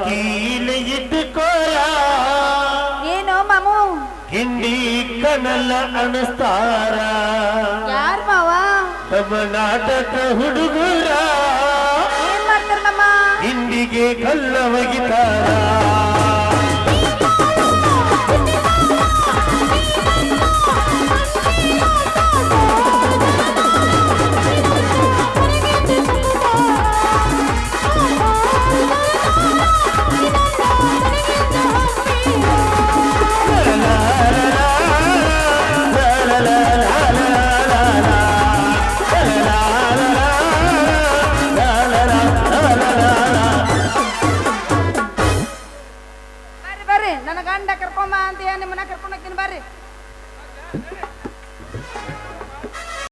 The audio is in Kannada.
ಬಾಕೀಲಿ ಇಟ್ಟುಕೋರ ಏನೋ ಮಾಮು? ಹಿಂಡಿ ಕಣಲ ಅನಸ್ತಾರ ಯಾರ್ ಮಾವ? ನಮ್ಮ ನಾಟಕ ಹುಡುಗರ. ಏನ್ ಮಾಡ್ತಾರ ನಮ್ಮ ಹಿಂದಿಗೆ ಕಲ್ಲ ಒಗಿತಾರ ನನ್ನ ಗಂಡ ಕರ್ಕೊಂಬ ಅಂತ ಏನು ನಿಮ್ಮನ್ನ ಕರ್ಕೊಂಡು ಹೋಗ್ತೀನಿ ಬರ್ರಿ.